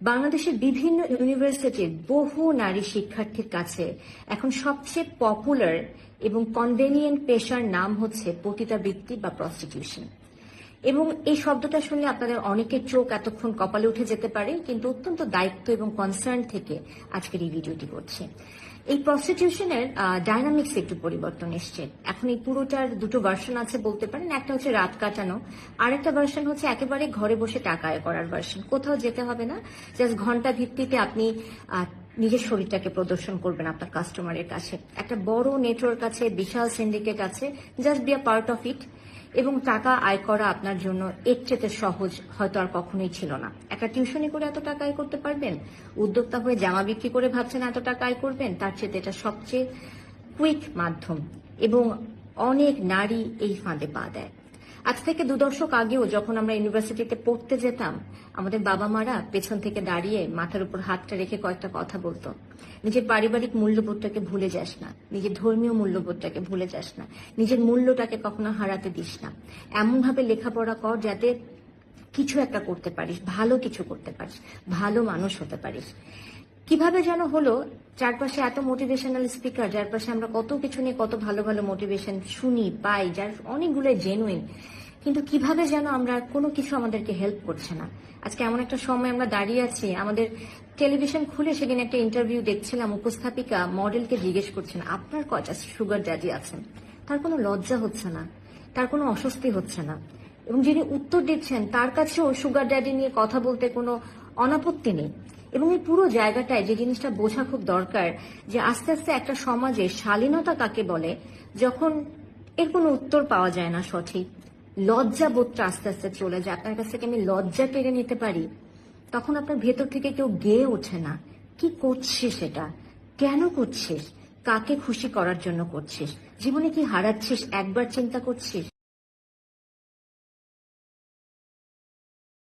বাংলাদেশের বিভিন্ন ইউনিভার্সিটির বহু নারী শিক্ষার্থীর কাছে এখন সবচেয়ে পপুলার এবং কনভেনিয়েন্ট পেশার নাম হচ্ছে পতিতাবৃত্তি বা প্রস্টিটিউশন এবং এই শব্দটা শুনলে আপনাদের অনেকের চোখ এতক্ষণ কপালে উঠে যেতে পারে, কিন্তু অত্যন্ত দায়িত্ব এবং কনসার্ন থেকে আজকের এই ভিডিওটি করছি। এই প্রস্টিটিউশনের ডাইনামিক্স একটু পরিবর্তন এসছে। এখন এই পুরোটার দুটো ভার্সন আছে বলতে পারেন। একটা হচ্ছে রাত কাটানো আর একটা ভার্সন হচ্ছে একেবারে ঘরে বসে টাকা আয় করার ভার্সন কোথাও যেতে হবে না জাস্ট ঘণ্টা ভিত্তিতে আপনি নিজের শরীরটাকে প্রদর্শন করবেন আপনার কাস্টমারের কাছে। একটা বড় নেটওয়ার্ক আছে, বিশাল সিন্ডিকেট আছে just be a part of it এবং টাকা আয় করা আপনার জন্য এর চেয়ে সহজ হয়তো আর কখনোই ছিল না। একটা টিউশনি করে এত টাকা আয় করতে পারবেন? উদ্যোক্তা হয়ে জামা বিক্রি করে ভাবছেন এত টাকা আয় করবেন? তার চেয়ে এটা সবচেয়ে কুইক মাধ্যম এবং অনেক নারী এই ফাঁদে পা দেয়। আজ থেকে দু দশক আগেও যখন আমরা ইউনিভার্সিটিতে পড়তে যেতাম, আমাদের বাবা মারা পেছন থেকে দাঁড়িয়ে মাথার উপর হাতটা রেখে কয়েকটা কথা বলতো। নিজের পারিবারিক মূল্যবোধটাকে ভুলে যাস না। নিজের ধর্মীয় মূল্যবোধটাকে ভুলে যাস না। নিজের মূল্যটাকে কখনো হারাতে দিস না। এমন ভাবে লেখাপড়া কর যাতে কিছু একটা করতে পারিস, ভালো কিছু করতে পারিস, ভালো মানুষ হতে পারিস। কীভাবে যেন হলো, চারপাশে এত মোটিভেশনাল স্পিকার যার পাশে আমরা কত কিছু নিয়ে কত ভালো ভালো মোটিভেশন শুনি, পাই, যার অনেকগুলো জেনুইন কিন্তু কীভাবে যেন আমরা কোনো কিছু আমাদেরকে হেল্প করছে না। আজকে এমন একটা সময় আমরা দাঁড়িয়ে আছি, আমাদের টেলিভিশন খুলে সেদিন একটা ইন্টারভিউ দেখছিলাম, উপস্থাপিকা মডেলকে জিজ্ঞেস করছেন, আপনার কয়টা সুগার ড্যাডি আছেন? তার কোনো লজ্জা হচ্ছে না, তার কোনো অস্বস্তি হচ্ছে না। এবং যিনি উত্তর দিচ্ছেন, তার কাছেও সুগার ড্যাডি নিয়ে কথা বলতে কোনো অনাপত্তি নেই। এবং এই পুরো জায়গাটায় যে জিনিসটা বোঝা খুব দরকার যে আস্তে আস্তে একটা সমাজে শালীনতা কাকে বলে, যখন এর কোনো উত্তর পাওয়া যায় না সঠিক লজ্জা বোধটা আস্তে আস্তে চলে যায়। আপনার কাছ থেকে আমি লজ্জা কেড়ে নিতে পারি, তখন আপনার ভেতর থেকে কেউ গেয়ে ওঠে না। কি করছিস সেটা কেন করছিস? কাকে খুশি করার জন্য করছিস? জীবনে কি হারাচ্ছিস? একবার চিন্তা করছিস?